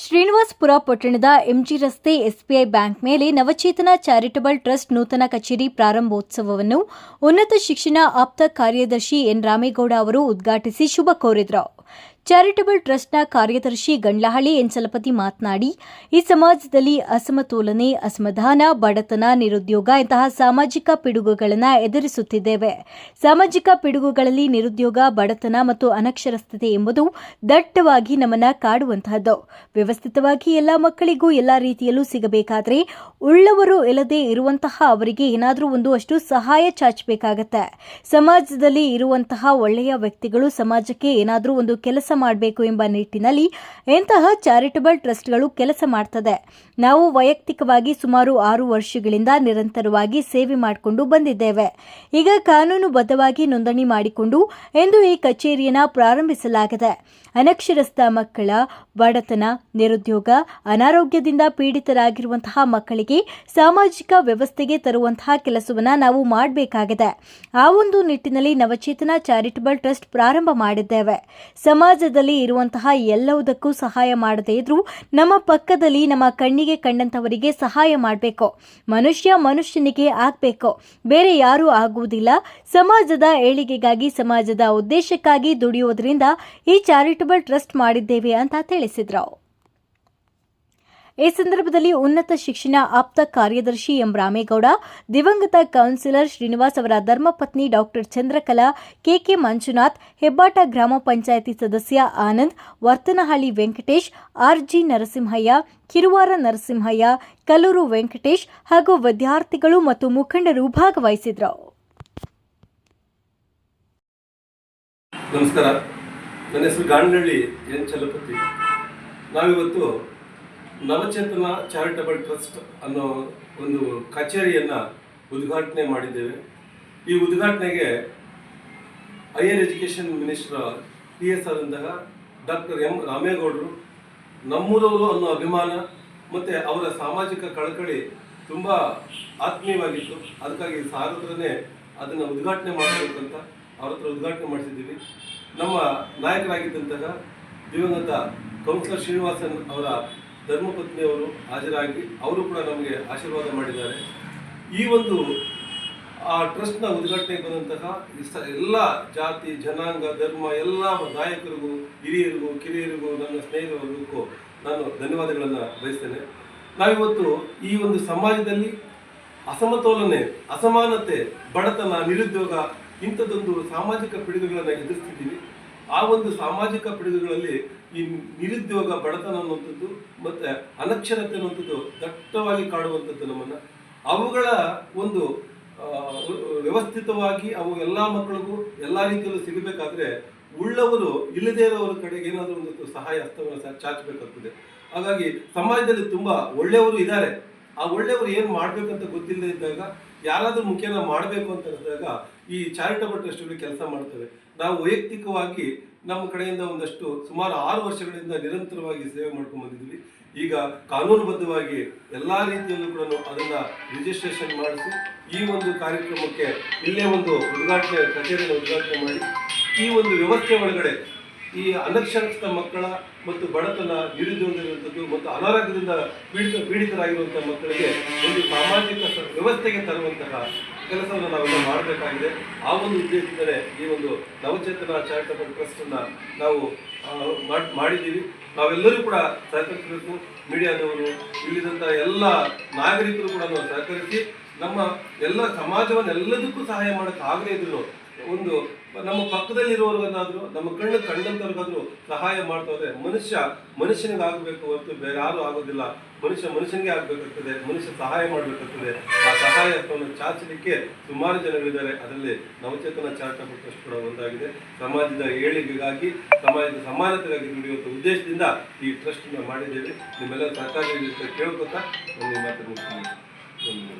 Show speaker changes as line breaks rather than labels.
ಶ್ರೀನಿವಾಸಪುರ ಪಟ್ಟಣದ ಎಂಜಿ ರಸ್ತೆ SBI bank ಮೇಲೆ ನವಚೇತನ ಚಾರಿಟಬಲ್ ಟ್ರಸ್ಟ್ ನೂತನ ಕಚೇರಿ ಪ್ರಾರಂಭೋತ್ಸವವನ್ನು ಉನ್ನತ ಶಿಕ್ಷಣ ಆಪ್ತ ಕಾರ್ಯದರ್ಶಿ ಎನ್ ರಾಮೇಗೌಡ ಅವರು ಉದ್ಘಾಟಿಸಿ ಶುಭ ಕೋರಿದರು. ಚಾರಿಟಬಲ್ ಟ್ರಸ್ಟ್ನ ಕಾರ್ಯದರ್ಶಿ ಗಂಡ್ಲಹಳ್ಳಿ ಎನ್ ಚಲಪತಿ ಮಾತನಾಡಿ, ಈ ಸಮಾಜದಲ್ಲಿ ಅಸಮತೋಲನೆ ಅಸಮಾಧಾನ, ಬಡತನ, ನಿರುದ್ಯೋಗ ಇಂತಹ ಸಾಮಾಜಿಕ ಪಿಡುಗುಗಳನ್ನು ಎದುರಿಸುತ್ತಿದ್ದೇವೆ. ಸಾಮಾಜಿಕ ಪಿಡುಗುಗಳಲ್ಲಿ ನಿರುದ್ಯೋಗ, ಬಡತನ ಮತ್ತು ಅನಕ್ಷರಸ್ಥತೆ ಎಂಬುದು ದಟ್ಟವಾಗಿ ನಮ್ಮನ್ನ ಕಾಡುವಂತಹದ್ದು. ವ್ಯವಸ್ಥಿತವಾಗಿ ಎಲ್ಲ ಮಕ್ಕಳಿಗೂ ಎಲ್ಲ ರೀತಿಯಲ್ಲೂ ಸಿಗಬೇಕಾದ್ರೆ, ಉಳ್ಳವರು ಇಲ್ಲದೆ ಇರುವಂತಹ ಅವರಿಗೆ ಏನಾದರೂ ಒಂದು ಅಷ್ಟು ಸಹಾಯ ಚಾಚಬೇಕಾಗತ್ತೆ. ಸಮಾಜದಲ್ಲಿ ಇರುವಂತಹ ಒಳ್ಳೆಯ ವ್ಯಕ್ತಿಗಳು ಸಮಾಜಕ್ಕೆ ಏನಾದರೂ ಒಂದು ಕೆಲಸ ಮಾಡಬೇಕು ಎಂಬ ನಿಟ್ಟಿನಲ್ಲಿ ಇಂತಹ ಚಾರಿಟಬಲ್ ಟ್ರಸ್ಟ್ಗಳು ಕೆಲಸ ಮಾಡ್ತದೆ. ನಾವು ವೈಯಕ್ತಿಕವಾಗಿ ಸುಮಾರು ಆರು ವರ್ಷಗಳಿಂದ ನಿರಂತರವಾಗಿ ಸೇವೆ ಮಾಡಿಕೊಂಡು ಬಂದಿದ್ದೇವೆ. ಈಗ ಕಾನೂನುಬದ್ಧವಾಗಿ ನೋಂದಣಿ ಮಾಡಿಕೊಂಡು ಎಂದು ಈ ಕಚೇರಿಯನ್ನು ಪ್ರಾರಂಭಿಸಲಾಗಿದೆ. ಅನಕ್ಷರಸ್ಥ ಮಕ್ಕಳ ಬಡತನ, ನಿರುದ್ಯೋಗ, ಅನಾರೋಗ್ಯದಿಂದ ಪೀಡಿತರಾಗಿರುವಂತಹ ಮಕ್ಕಳಿಗೆ ಸಾಮಾಜಿಕ ವ್ಯವಸ್ಥೆಗೆ ತರುವಂತಹ ಕೆಲಸವನ್ನ ನಾವು ಮಾಡಬೇಕಾಗಿದೆ. ಆ ಒಂದು ನಿಟ್ಟಿನಲ್ಲಿ ನವಚೇತನ ಚಾರಿಟಬಲ್ ಟ್ರಸ್ಟ್ ಪ್ರಾರಂಭ ಮಾಡಿದ್ದೇವೆ. ಸಮಾಜದಲ್ಲಿ ಇರುವಂತಹ ಎಲ್ಲವುದಕ್ಕೂ ಸಹಾಯ ಮಾಡದೇ ಇದ್ರೂ ನಮ್ಮ ಪಕ್ಕದಲ್ಲಿ ನಮ್ಮ ಕಣ್ಣಿಗೆ ಕಂಡಂತವರಿಗೆ ಸಹಾಯ ಮಾಡಬೇಕು. ಮನುಷ್ಯ ಮನುಷ್ಯನಿಗೆ ಆಗಬೇಕು. ಬೇರೆ ಯಾರೂ ಆಗುವುದಿಲ್ಲ. ಸಮಾಜದ ಏಳಿಗೆಗಾಗಿ, ಸಮಾಜದ ಉದ್ದೇಶಕ್ಕಾಗಿ ದುಡಿಯುವುದರಿಂದ ಈ ಚಾರಿಟಬಲ್ ಟ್ರಸ್ಟ್ ಮಾಡಿದ್ದೇವೆ ಅಂತ ತಿಳಿಸಿದ್ರು. ಈ ಸಂದರ್ಭದಲ್ಲಿ ಉನ್ನತ ಶಿಕ್ಷಣ ಆಪ್ತ ಕಾರ್ಯದರ್ಶಿ ಎಂ ರಾಮೇಗೌಡ, ದಿವಂಗತ ಕೌನ್ಸಿಲರ್ ಶ್ರೀನಿವಾಸ್ ಅವರ ಧರ್ಮಪತ್ನಿ doctor Chandrakala, K K Manjunath, Hebbata ಗ್ರಾಮ ಪಂಚಾಯಿತಿ ಸದಸ್ಯ ಆನಂದ್, ವರ್ತನಹಳ್ಳಿ ವೆಂಕಟೇಶ್, ಆರ್ಜಿ ನರಸಿಂಹಯ್ಯ, ಕಿರುವಾರ ನರಸಿಂಹಯ್ಯ, ಕಲ್ಲೂರು ವೆಂಕಟೇಶ್ ಹಾಗೂ ವಿದ್ಯಾರ್ಥಿಗಳು ಮತ್ತು ಮುಖಂಡರು ಭಾಗವಹಿಸಿದರು
ನಮಸ್ಕಾರ. ನನ್ನ ಹೆಸರು ಗಾಂಡಳ್ಳಿ ಎನ್ ಚಲಪತಿ. ನಾವಿವತ್ತು ನವಚೇತನ ಚಾರಿಟಬಲ್ ಟ್ರಸ್ಟ್ ಅನ್ನೋ ಒಂದು ಕಚೇರಿಯನ್ನು ಉದ್ಘಾಟನೆ ಮಾಡಿದ್ದೇವೆ. ಈ ಉದ್ಘಾಟನೆಗೆ higher education minister P S ಆದಂತಹ ಡಾಕ್ಟರ್ ಎಂ ರಾಮೇಗೌಡರು, ನಮ್ಮೂರವರು ಅನ್ನೋ ಅಭಿಮಾನ ಮತ್ತು ಅವರ ಸಾಮಾಜಿಕ ಕಳಕಳಿ ತುಂಬ ಆತ್ಮೀಯವಾಗಿತ್ತು. ಅದಕ್ಕಾಗಿ ಸಾರ್ ಹತ್ರನೇ ಅದನ್ನು ಉದ್ಘಾಟನೆ ಮಾಡಬೇಕಂತ ಅವ್ರ ಹತ್ರ ಉದ್ಘಾಟನೆ ಮಾಡಿಸಿದ್ದೀವಿ ನಮ್ಮ ನಾಯಕರಾಗಿದ್ದಂತಹ ದಿವಂಗತ ಕೌನ್ಸಿಲರ್ ಶ್ರೀನಿವಾಸನ್ ಅವರ ಧರ್ಮಪತ್ನಿಯವರು ಹಾಜರಾಗಿ ಅವರು ಕೂಡ ನಮಗೆ ಆಶೀರ್ವಾದ ಮಾಡಿದ್ದಾರೆ. ಈ ಒಂದು, ಆ ಟ್ರಸ್ಟ್ನ ಉದ್ಘಾಟನೆಗೆ ಬಂದಂತಹ ಎಲ್ಲ ಜಾತಿ, ಜನಾಂಗ, ಧರ್ಮ ಎಲ್ಲ ನಾಯಕರಿಗೂ, ಹಿರಿಯರಿಗೂ, ಕಿರಿಯರಿಗೂ, ನನ್ನ ಸ್ನೇಹಿತರಿಗೂ ನಾನು ಧನ್ಯವಾದಗಳನ್ನು ಬಯಸ್ತೇನೆ. ನಾವಿವತ್ತು ಈ ಒಂದು ಸಮಾಜದಲ್ಲಿ ಅಸಮತೋಲನೆ, ಅಸಮಾನತೆ, ಬಡತನ, ನಿರುದ್ಯೋಗ ಇಂಥದ್ದೊಂದು ಸಾಮಾಜಿಕ ಪಿಡುಗುಗಳನ್ನು ಎದುರಿಸ್ತಿದ್ದೀವಿ. ಆ ಒಂದು ಸಾಮಾಜಿಕ ಪಿಡುಗುಗಳಲ್ಲಿ ಈ ನಿರುದ್ಯೋಗ ಬಡತನ ಅನ್ನುವಂಥದ್ದು ಮತ್ತು ಅನಕ್ಷರತೆ ಅನ್ನುವಂಥದ್ದು ದಟ್ಟವಾಗಿ ಕಾಡುವಂಥದ್ದು ನಮ್ಮನ್ನು. ಅವುಗಳ ಒಂದು ವ್ಯವಸ್ಥಿತವಾಗಿ ಅವು ಎಲ್ಲ ಮಕ್ಕಳಿಗೂ ಎಲ್ಲ ರೀತಿಯಲ್ಲೂ ಸಿಗಬೇಕಾದ್ರೆ ಉಳ್ಳವರು, ಇಲ್ಲದೇ ಇರೋರ ಕಡೆಗೆ ಏನಾದರೂ ಒಂದು ಸಹಾಯ ಹಸ್ತವನ್ನು ಚಾಚಬೇಕಾಗ್ತದೆ. ಹಾಗಾಗಿ ಸಮಾಜದಲ್ಲಿ ತುಂಬ ಒಳ್ಳೆಯವರು ಇದ್ದಾರೆ. ಆ ಒಳ್ಳೆಯವರು ಏನು ಮಾಡಬೇಕಂತ ಗೊತ್ತಿಲ್ಲದೆ ಇದ್ದಾಗ ಯಾರಾದರೂ ಮುಖ್ಯನ ಮಾಡಬೇಕು ಅಂತ ಹೇಳಿದಾಗ ಈ ಚಾರಿಟಬಲ್ ಟ್ರಸ್ಟ್ಗಳು ಕೆಲಸ ಮಾಡ್ತವೆ. ನಾವು ವೈಯಕ್ತಿಕವಾಗಿ ನಮ್ಮ ಕಡೆಯಿಂದ ಒಂದಷ್ಟು ಸುಮಾರು ಆರು ವರ್ಷಗಳಿಂದ ನಿರಂತರವಾಗಿ ಸೇವೆ ಮಾಡ್ಕೊಂಡು ಬಂದಿದ್ವಿ. ಈಗ ಕಾನೂನುಬದ್ಧವಾಗಿ ಎಲ್ಲ ರೀತಿಯಲ್ಲೂ ಕೂಡ ಅದನ್ನು ರಿಜಿಸ್ಟ್ರೇಷನ್ ಮಾಡಿಸಿ ಈ ಒಂದು ಕಾರ್ಯಕ್ರಮಕ್ಕೆ ಇಲ್ಲೇ ಒಂದು ಉದ್ಘಾಟನೆ ಕಚೇರಿಯನ್ನು ಉದ್ಘಾಟನೆ ಮಾಡಿ ಈ ಒಂದು ವ್ಯವಸ್ಥೆ ಒಳಗಡೆ ಈ ಅನಕ್ಷರಸ್ಥ ಮಕ್ಕಳ ಮತ್ತು ಬಡತನ ನಿರುದ್ಯೋಗವಿರುವಂಥದ್ದು ಮತ್ತು ಅನಾರೋಗ್ಯದಿಂದ ಪೀಡಿತ, ಪೀಡಿತರಾಗಿರುವಂಥ ಮಕ್ಕಳಿಗೆ ಒಂದು ಸಾಮಾಜಿಕ ವ್ಯವಸ್ಥೆಗೆ ತರುವಂತಹ ಕೆಲಸವನ್ನು ನಾವೆಲ್ಲ ಮಾಡಬೇಕಾಗಿದೆ. ಆ ಒಂದು ಉದ್ದೇಶದಿಂದಲೇ ಈ ಒಂದು ನವಚೇತನ ಚಾರಿಟಬಲ್ ಟ್ರಸ್ಟನ್ನು ನಾವು ಮಾಡಿದ್ದೀವಿ. ನಾವೆಲ್ಲರೂ ಕೂಡ ಸಹಕರಿಸಬೇಕು. ಮೀಡಿಯಾದವರು ಇಲ್ಲಿದಂಥ ಎಲ್ಲ ನಾಗರಿಕರು ಕೂಡ ನಾವು ಸಹಕರಿಸಿ ನಮ್ಮ ಎಲ್ಲ ಸಮಾಜವನ್ನೆಲ್ಲದಕ್ಕೂ ಸಹಾಯ ಮಾಡೋಕ್ಕಾಗದೇ ಇದ್ರು ಒಂದು ನಮ್ಮ ಪಕ್ಕದಲ್ಲಿರುವವರಿಗಾದ್ರೂ, ನಮ್ಮ ಕಣ್ಣು ಕಂಡಂಥವ್ರಿಗಾದ್ರೂ ಸಹಾಯ ಮಾಡ್ತಾ ಮನುಷ್ಯ ಮನುಷ್ಯನಿಗೆ ಆಗಬೇಕು ಹೊರತು ಬೇರೆ ಆಗೋದಿಲ್ಲ. ಮನುಷ್ಯ ಮನುಷ್ಯನಿಗೆ ಆಗಬೇಕಾಗ್ತದೆ, ಮನುಷ್ಯ ಸಹಾಯ ಮಾಡಬೇಕಾಗ್ತದೆ. ಆ ಸಹಾಯ ಚಾಚಲಿಕ್ಕೆ ಸುಮಾರು ಜನಗಳಿದ್ದಾರೆ ಅದರಲ್ಲಿ ನವಚೇತನ ಚಾರಿಟಬಲ್ ಟ್ರಸ್ಟ್ ಕೂಡ ಒಂದಾಗಿದೆ. ಸಮಾಜದ ಏಳಿಗೆಗಾಗಿ, ಸಮಾಜದ ಸಮಾನತೆಗಾಗಿ ದುಡಿಯುವಂಥ ಉದ್ದೇಶದಿಂದ ಈ ಟ್ರಸ್ಟನ್ನು ಮಾಡಿದ್ದೇವೆ. ನಿಮ್ಮೆಲ್ಲ ಸಹಕಾರ ಕೇಳ್ಕೊತಾ ಒಂದು ಮಾತು ಮುಗಿಸ್ತೀನಿ